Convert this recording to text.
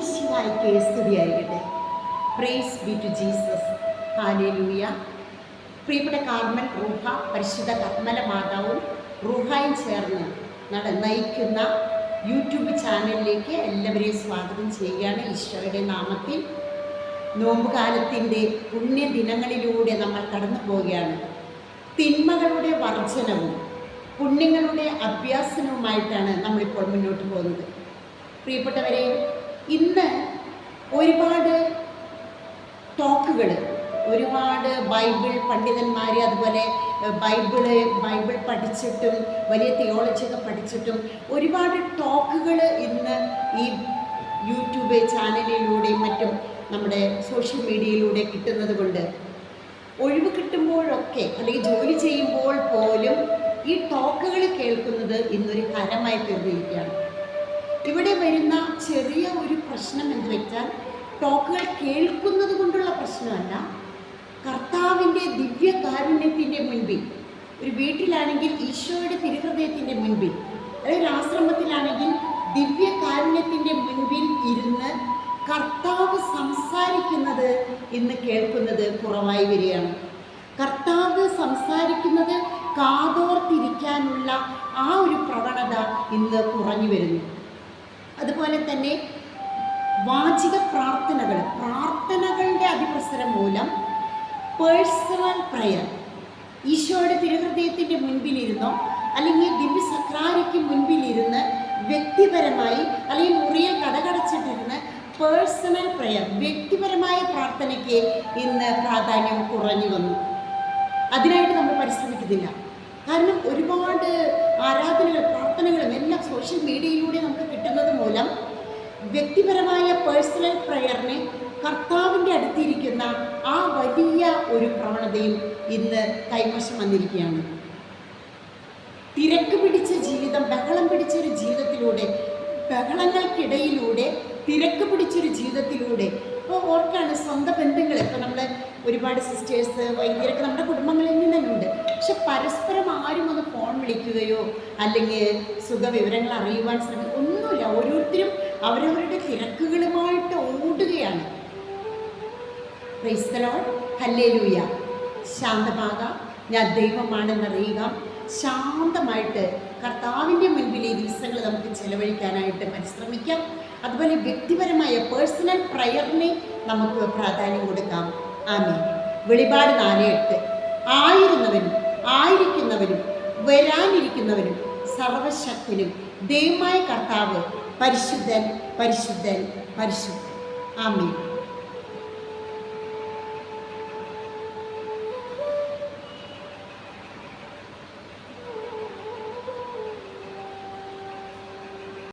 മിശിഹായ്ക്ക് സ്തുതിയായിരിക്കട്ടെ praise be to Jesus hallelujah പ്രിയപ്പെട്ട കാർമൽ റൂഹ പരിശുദ്ധ കർമ്മല മാതാവും റൂഹായും ചേർന്ന് നട നയിക്കുന്ന യൂട്യൂബ് ചാനലിലേക്ക് എല്ലാവരെയും സ്വാഗതം ചെയ്യുകയാണ് ഈശോയുടെ നാമത്തിൽ. നോമ്പുകാലത്തിന്റെ പുണ്യദിനങ്ങളിലൂടെ നമ്മൾ കടന്നു പോവുകയാണ്. തിന്മകളുടെ വർജനവും പുണ്യങ്ങളുടെ അഭ്യാസനവുമായിട്ടാണ് നമ്മളിപ്പോൾ മുന്നോട്ട് പോകുന്നത്. പ്രിയപ്പെട്ടവരെ ഇന്ന് ഒരുപാട് ടോക്കുകൾ ഒരുപാട് ബൈബിൾ പണ്ഡിതന്മാർ അതുപോലെ ബൈബിൾ ബൈബിൾ പഠിച്ചിട്ടും വലിയ തിയോളജിയൊക്കെ പഠിച്ചിട്ടും ഒരുപാട് ടോക്കുകൾ ഇന്ന് ഈ യൂട്യൂബ് ചാനലിലൂടെയും മറ്റും നമ്മുടെ സോഷ്യൽ മീഡിയയിലൂടെ കിട്ടുന്നത് കൊണ്ട് ഒഴിവ് കിട്ടുമ്പോഴൊക്കെ അല്ലെങ്കിൽ ജോലി ചെയ്യുമ്പോൾ പോലും ഈ ടോക്കുകൾ കേൾക്കുന്നത് ഇന്നൊരു ഹരമായി തീർന്നിരിക്കുകയാണ്. ഇവിടെ വരുന്ന ചെറിയ ഒരു പ്രശ്നം എന്ന് വെച്ചാൽ ടോക്കുകൾ കേൾക്കുന്നത് കൊണ്ടുള്ള പ്രശ്നമല്ല. കർത്താവിന്റെ ദിവ്യ കാരുണ്യത്തിന്റെ മുൻപിൽ ഒരു വീട്ടിലാണെങ്കിൽ ഈശോയുടെ തിരുഹൃദയത്തിന്റെ മുൻപിൽ അല്ലെങ്കിൽ ആശ്രമത്തിലാണെങ്കിൽ ദിവ്യ കാരുണ്യത്തിന്റെ മുൻപിൽ ഇരുന്ന് കർത്താവ് സംസാരിക്കുന്നത് ഇന്ന് കേൾക്കുന്നത് കുറവായി വരികയാണ്. കർത്താവ് സംസാരിക്കുന്നത് കാതോർത്തിരിക്കാനുള്ള ആ ഒരു പ്രവണത ഇന്ന് കുറഞ്ഞു വരുന്നു. അതുപോലെ തന്നെ വാചിക പ്രാർത്ഥനകൾ പ്രാർത്ഥനകളുടെ അതിപ്രസരം മൂലം പേഴ്സണൽ പ്രയർ. ഈശോയുടെ തിരുഹൃദയത്തിന്റെ മുൻപിലിരുന്നോ അല്ലെങ്കിൽ ദിവ്യ സക്രാരിക്ക് മുൻപിലിരുന്ന് വ്യക്തിപരമായി അല്ലെങ്കിൽ മുറിയിൽ കടകടച്ചിട്ടിരുന്ന് പേഴ്സണൽ പ്രയർ വ്യക്തിപരമായ പ്രാർത്ഥനയ്ക്ക് ഇന്ന് പ്രാധാന്യം കുറഞ്ഞു വന്നു. അതിനായിട്ട് നമ്മൾ പരിശ്രമിക്കുന്നില്ല. കാരണം ഒരുപാട് ആരാധനകൾ പ്രാർത്ഥനകളും എല്ലാം സോഷ്യൽ മീഡിയയിലൂടെ നമുക്ക് വ്യക്തിപരമായ പേഴ്സണൽ പ്രയറിനെ കർത്താവിന്റെ അടുത്തിരിക്കുന്ന ആ വലിയ ഒരു പ്രവണതയും ഇന്ന് കൈവശം വന്നിരിക്കുകയാണ്. തിരക്ക് പിടിച്ച ജീവിതം ബഹളം പിടിച്ചൊരു ജീവിതത്തിലൂടെ ബഹളങ്ങൾക്കിടയിലൂടെ തിരക്ക് പിടിച്ചൊരു ജീവിതത്തിലൂടെ. ഇപ്പോൾ ഓർക്കാണ് സ്വന്തം ബന്ധങ്ങൾ ഇപ്പോൾ നമ്മൾ ഒരുപാട് സിസ്റ്റേഴ്സ് വൈദ്യരൊക്കെ നമ്മുടെ കുടുംബങ്ങളിൽ നിന്ന് ഉണ്ട്. പക്ഷെ പരസ്പരം ആരും ഒന്ന് ഫോൺ വിളിക്കുകയോ അല്ലെങ്കിൽ സുഖവിവരങ്ങൾ അറിയുവാൻ ശ്രമിക്കുക ഒന്നുമില്ല. ഓരോരുത്തരും അവരവരുടെ തിരക്കുകളുമായിട്ട് ഓടുകയാണ്. ക്രൈസ്തലോൺ ഹല്ലേലൂയ ശാന്തമാക. ഞാൻ ദൈവമാണെന്നറിയുക. ശാന്തമായിട്ട് കർത്താവിന്റെ മുൻപിൽ ഈ ദിവസങ്ങൾ നമുക്ക് ചെലവഴിക്കാനായിട്ട് പരിശ്രമിക്കാം. അതുപോലെ വ്യക്തിപരമായ പേഴ്സണൽ പ്രയറിനെ നമുക്ക് പ്രാധാന്യം കൊടുക്കാം. ആമേ വെളിപാട് നാലെട്ട്. ആയിരുന്നവനും ആയിരിക്കുന്നവനും വരാനിരിക്കുന്നവനും സർവശക്തനും ദൈവമായ കർത്താവ് പരിശുദ്ധൻ പരിശുദ്ധൻ പരിശുദ്ധൻ ആമേ